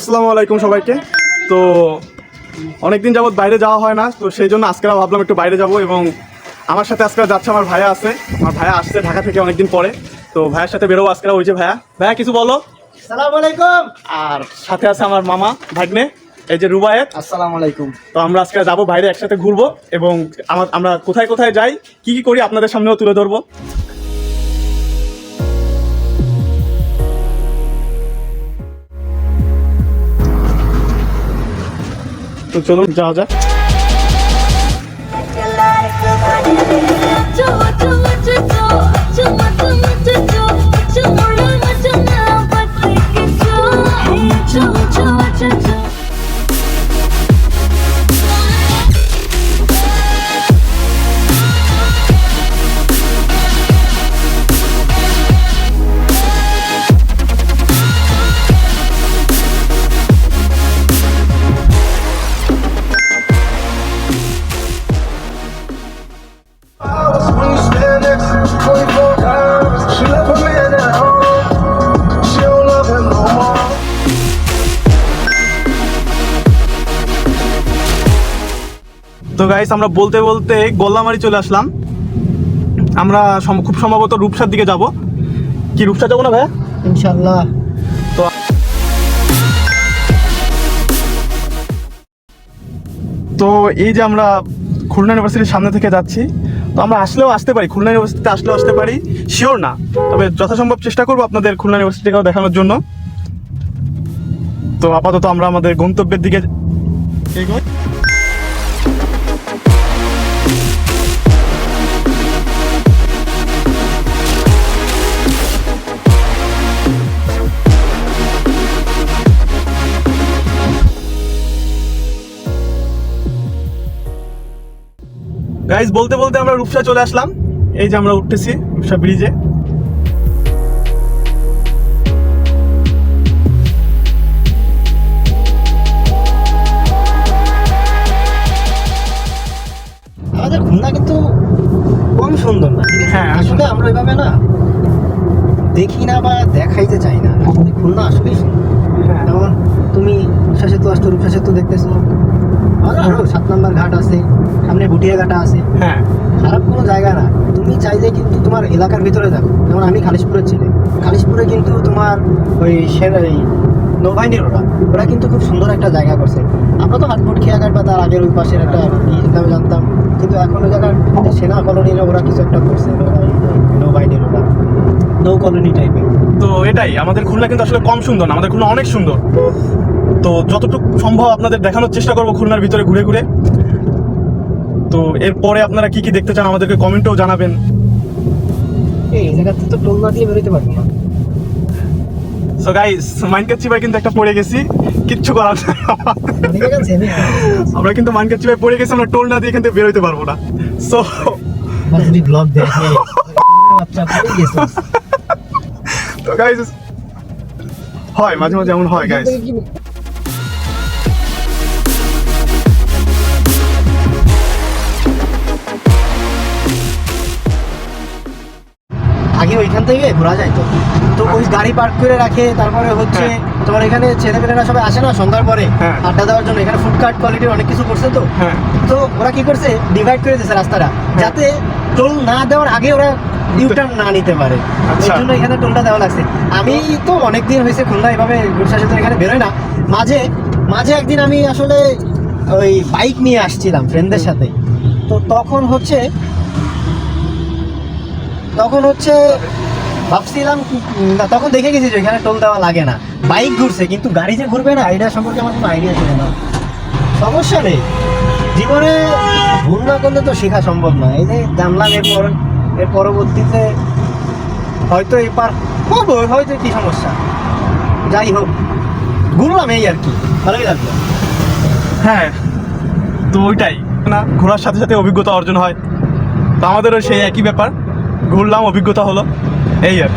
আসসালামু আলাইকুম সবাইকে। তো অনেকদিন যাবত বাইরে যাওয়া হয় না তো সেই জন্য আজকে ভাবলাম একটু বাইরে যাব এবং আমার সাথে আজকে যাচ্ছে আমার ভাইয়া আছে। আমার ভাইয়া আসছে ঢাকা থেকে অনেকদিন পরে। তো ভাইয়ের সাথে বেরোবো আজকে ওই যে ভাইয়া। ভাইয়া কিছু বলো। সালাম আলাইকুম। আর সাথে আছে আমার মামা ভাগ্নে এই যে রুবায়েত। আসসালামু আলাইকুম। তো আমরা আজকে যাব বাইরে একসাথে ঘুরবো এবং আমার আমরা কোথায় কোথায় যাই কি কি করি আপনাদের সামনেও তুলে ধরবো। তো চলুন যাওয়া যাক। গাইস আমরা বলতে বলতে গোল্লামারি চলে আসলাম। আমরা খুব সম্ভবত রূপসার দিকে যাব। কি রূপসা যাব না ভাইয়া? ইনশাআল্লাহ। তো এই যে আমরা খুলনা ইউনিভার্সিটির সামনে থেকে যাচ্ছি তো আমরা আসলেও আসতে পারি খুলনা ইউনিভার্সিটিতে আসলেও আসতে পারি শিওর না। তবে যথাসম্ভব চেষ্টা করব আপনাদের খুলনা ইউনিভার্সিটিকেও দেখানোর জন্য। তো আপাতত আমরা আমাদের গন্তব্যের দিকে এগোই গাইজ বলতে বলতে আমরা রূপসা চলে আসলাম। এই যে আমরা উঠতেছি রূপসা ব্রিজে। আমাদের খুলনা কিন্তু কম সুন্দর না হ্যাঁ, আসলে। আমরা এভাবে না দেখি না বা দেখাইতে চাই না। খুলনা আসলেই সুন্দর। হ্যাঁ। যেমন তুমি রূপসা সেতু আসছো রূপসা সেতু দেখতেছো। সাত নম্বর ঘাট আছে সামনে ভুটিয়া ঘাটা আছে। হ্যাঁ। খারাপ কোনো জায়গা না। তুমি চাইলে কিন্তু তোমার এলাকার ভিতরে দেখো যেমন আমি খালিশপুরের ছেলে। খালিশপুরে কিন্তু তোমার ওই নৌবাহিনীর ওরা। ওরা কিন্তু খুব সুন্দর একটা জায়গা করছে। আমরা তো হাটফুট খেয়াঘাট বা তার আগের ওই পাশের একটা ই নামে জানতাম। কিন্তু এখন ওই জায়গার সেনা কলোনির ওরা কিছু একটা করছে। নৌবাহিনীর ওরা। নৌ কলোনি টাইপের তো এটাই আমাদের খুলনা কিন্তু আসলে কম সুন্দর না আমাদের খুলনা অনেক সুন্দর। তো যতটুকু সম্ভব আপনাদের দেখানোর চেষ্টা করব খুলনার ভিতরে ঘুরে ঘুরে। তো এরপরে আপনারা কি কি দেখতে চান আমাদেরকে কমেন্টেও জানাবেন। এই জায়গাতে তো টোল না দিয়ে বেরোতে পারব না। সো গাইস মাইনকাচ্চি ভাই কিন্তু একটা পড়ে গেছি কিচ্ছু করার নাই। আমার। কিন্তু মাইনকাচ্চি ভাই পড়ে গেছি আমরা টোল না দিয়ে কিন্তু বেরোতে পারব না। সো যদি ব্লগ দেখে তো গাইস হয় মাঝে মাঝে এমন হয় গাইস আগে ওইখান থেকে ঘোরা যায় তো। তো ওই গাড়ি পার্ক করে রাখে তারপরে হচ্ছে হ্যাঁ। তোমার এখানে ছেলেমেয়েরা সবাই আসে না সন্ধ্যার পরে হ্যাঁ। আড্ডা দেওয়ার জন্য। এখানে ফুডকার্ট কোয়ালিটির অনেক কিছু করছে তো। হ্যাঁ। তো ওরা কি করছে? ডিভাইড করে দিয়েছে রাস্তাটা যাতে টোল না দেওয়ার আগে ওরা ইউটার্ন না নিতে পারে। আচ্ছা। এর জন্য এখানে টোলটা দেওয়া লাগছে। আমি তো অনেক দিন হয়েছে খুলনা এভাবে গুরসা সেতু এখানে বেরোয় না। মাঝে মাঝে একদিন আমি আসলে ওই বাইক নিয়ে আসছিলাম ফ্রেন্ডদের সাথে। তো তখন হচ্ছে তখন হচ্ছে ভাবছিলাম তখন দেখে গেছি যে এখানে টোল দেওয়া লাগে না। বাইক ঘুরছে, কিন্তু গাড়ি যে ঘুরবে না, এটা সম্পর্কে আমার কোনো আইডিয়া ছিল না। সমস্যা নেই। জীবনে ভুল না করলে তো শেখা সম্ভব না। এই যে জানলাম, এরপর, এর পরবর্তীতে হয়তো এবার করব, হয়তো কি সমস্যা। যাই হোক, ঘুরলাম এই আর কি। ভালোই লাগল। হ্যাঁ তো ওইটাই। না, ঘোরার সাথে সাথে অভিজ্ঞতা অর্জন হয়। তো আমাদেরও সেই একই ব্যাপার। ঘুরলাম অভিজ্ঞতা হলো এই আর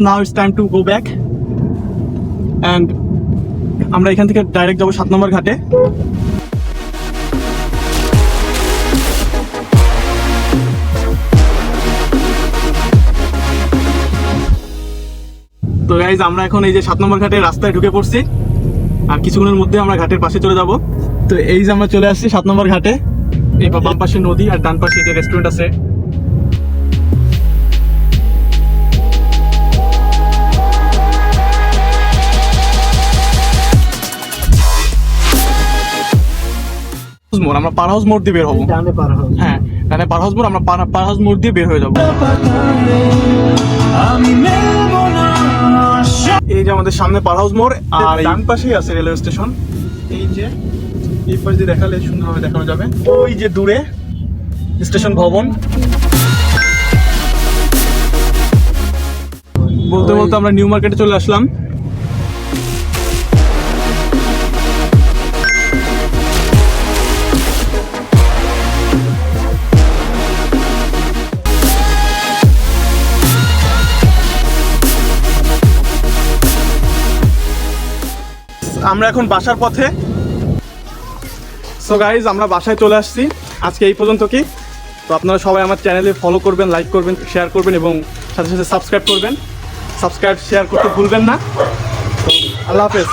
now it's time to go back and আমরা এখান থেকে ডাইরেক্ট যাব সাত নম্বর ঘাটে। তো গাইজ আমরা এখন এই যে সাত নম্বর ঘাটে রাস্তায় ঢুকে পড়ছি। আর কিছুক্ষণের মধ্যে আমরা ঘাটের পাশে চলে যাব। তো এই যে আমরা চলে আসছি সাত নম্বর ঘাটে। এই বাম পাশে নদী আর ডান পাশে যে রেস্টুরেন্ট আছে মোড় আমরা পার হাউস মোড় দিয়ে বের হব। হ্যাঁ মানে পার হাউস মোড় আমরা পার হাউস মোড় দিয়ে বের হয়ে যাব। এই যে আমাদের সামনে পার হাউস মোড় আর ডান পাশেই আছে রেলওয়ে স্টেশন। এই যে এই পাশ দিয়ে দেখালে সুন্দরভাবে দেখানো যাবে। ওই যে দূরে স্টেশন ভবন। বলতে বলতে আমরা নিউ মার্কেটে চলে আসলাম। আমরা এখন বাসার পথে। সো গাইজ আমরা বাসায় চলে আসছি। আজকে এই পর্যন্ত কি? তো আপনারা সবাই আমার চ্যানেলে ফলো করবেন লাইক করবেন শেয়ার করবেন এবং সাথে সাথে সাবস্ক্রাইব করবেন। সাবস্ক্রাইব শেয়ার করতে ভুলবেন না। আল্লাহ হাফেজ।